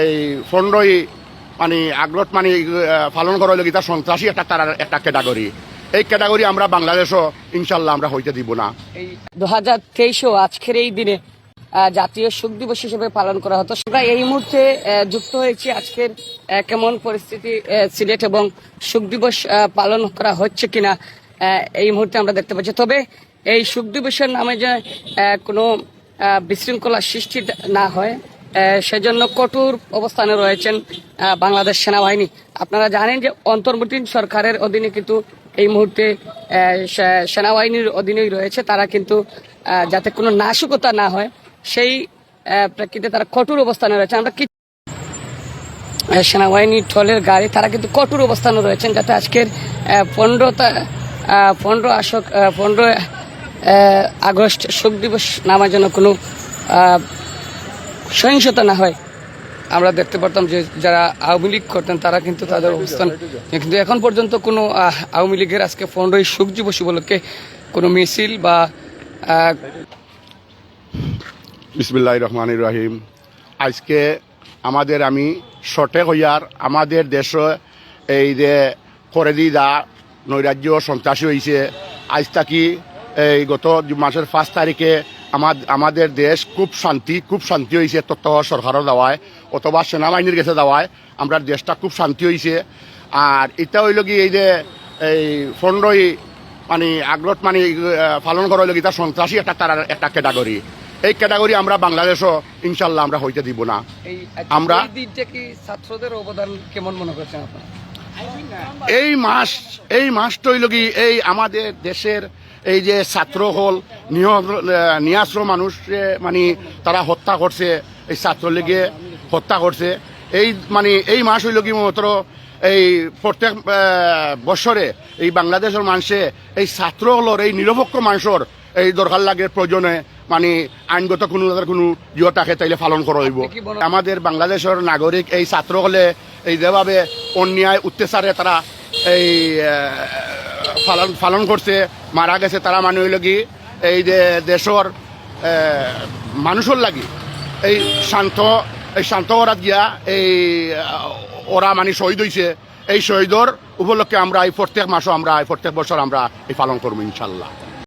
এই ফন্ডই মানে আগলত মানে পালন করা হলো তার সন্ত্রাসী একটা তার একটা ক্যাটাগরি এই ক্যাটাগরি আমরা বাংলাদেশও ইনশাল্লাহ আমরা হইতে দিব না। দু হাজার তেইশেও আজকের এই দিনে জাতীয় শোক দিবস হিসেবে পালন করা হতো। আমরা এই মুহূর্তে যুক্ত হয়েছি আজকের কেমন পরিস্থিতি সিলেট এবং শোক দিবস পালন করা হচ্ছে কিনা এই মুহূর্তে আমরা দেখতে পাচ্ছি। তবে এই শোক দিবসের নামে যে কোনো বিশৃঙ্খলা সৃষ্টি না হয় সেজন্য কঠোর অবস্থানে রয়েছেন বাংলাদেশ সেনাবাহিনী। আপনারা জানেন যে অন্তর্বর্তী সরকারের অধীনে কিন্তু এই মুহূর্তে সেনাবাহিনীর অধীনেই রয়েছে। তারা কিন্তু যাতে কোনো নাশকতা না হয় সেই প্রেক্ষিতে তারা কঠোর অবস্থানে রয়েছে আমরা কি আহ, সেনাবাহিনী ট্রলের গাড়ি তারা কিন্তু কঠোর অবস্থানে রয়েছেন যাতে আজকের পনেরো পনেরো আসক পনেরো আগস্ট শোক দিবস নামার জন্য কোনো সহিংসতা না হয়। আমরা দেখতে পারতাম যে যারা আওয়ামী লীগ করতেন, তারা কিন্তু তাদের অবস্থান কিন্তু এখন পর্যন্ত কোনো আওয়ামী লীগের আজকে পনেরোই শোক দিবস উপলক্ষে কোনো মিছিল বা বিসমিল্লাহ রহমান রহিম। আজকে আমাদের আমি শর্টে হইয়ার আমাদের দেশ এই যে করে দি দা নৈরাজ্য সন্ত্রাসী হয়েছে আজ থাকি এই গত মাসের পাঁচ তারিখে আমার আমাদের দেশ খুব শান্তি খুব শান্তি হয়েছে তথ্য সরকারের দেওয়ায় অথবা সেনাবাহিনীর কাছে দেওয়ায় আমরা দেশটা খুব শান্তি হয়েছে আর এটা হইল কি এই যে এই ফন্ডই মানে আগলত মানে পালন করা হইল কি তার সন্ত্রাসী একটা তার একটা ক্যাটাগরি। এই ক্যাটাগরি আমরা বাংলাদেশও ইনশাল্লাহ আমরা হইতে দিব না। আমরা- ছাত্রদের অবদান কেমন মনে করছেন আপনারা? এই মাস এই মাসটা হইল কি এই আমাদের দেশের এই যে ছাত্র হল নিয়াশ্র মানুষ মানে তারা হত্যা করছে এই ছাত্রলীগে হত্যা করছে। এই মানে এই মাস হইল কি মাত্র এই প্রত্যেক বছরে এই বাংলাদেশের মানুষে এই ছাত্র হলর এই নিরপেক্ষ মানুষের এই দরকার লাগে প্রয়োজনে মানে আইনগত কোনো তাদের কোনো ইয়ে থাকে তাইলে পালন করা হইব। আমাদের বাংলাদেশের নাগরিক এই ছাত্র হলে এই যেভাবে অন্যায় অত্যাচারে তারা এই পালন পালন করছে মারা গেছে তারা মানুষ হইল কি এই যে দেশর মানুষের লাগি, এই শান্ত এই শান্ত করাত গিয়া এই, ওরা মানে শহীদ হয়েছে এই শহীদর উপলক্ষে আমরা এই প্রত্যেক মাসও আমরা, এই প্রত্যেক বছর আমরা এই পালন করব, ইনশাল্লাহ।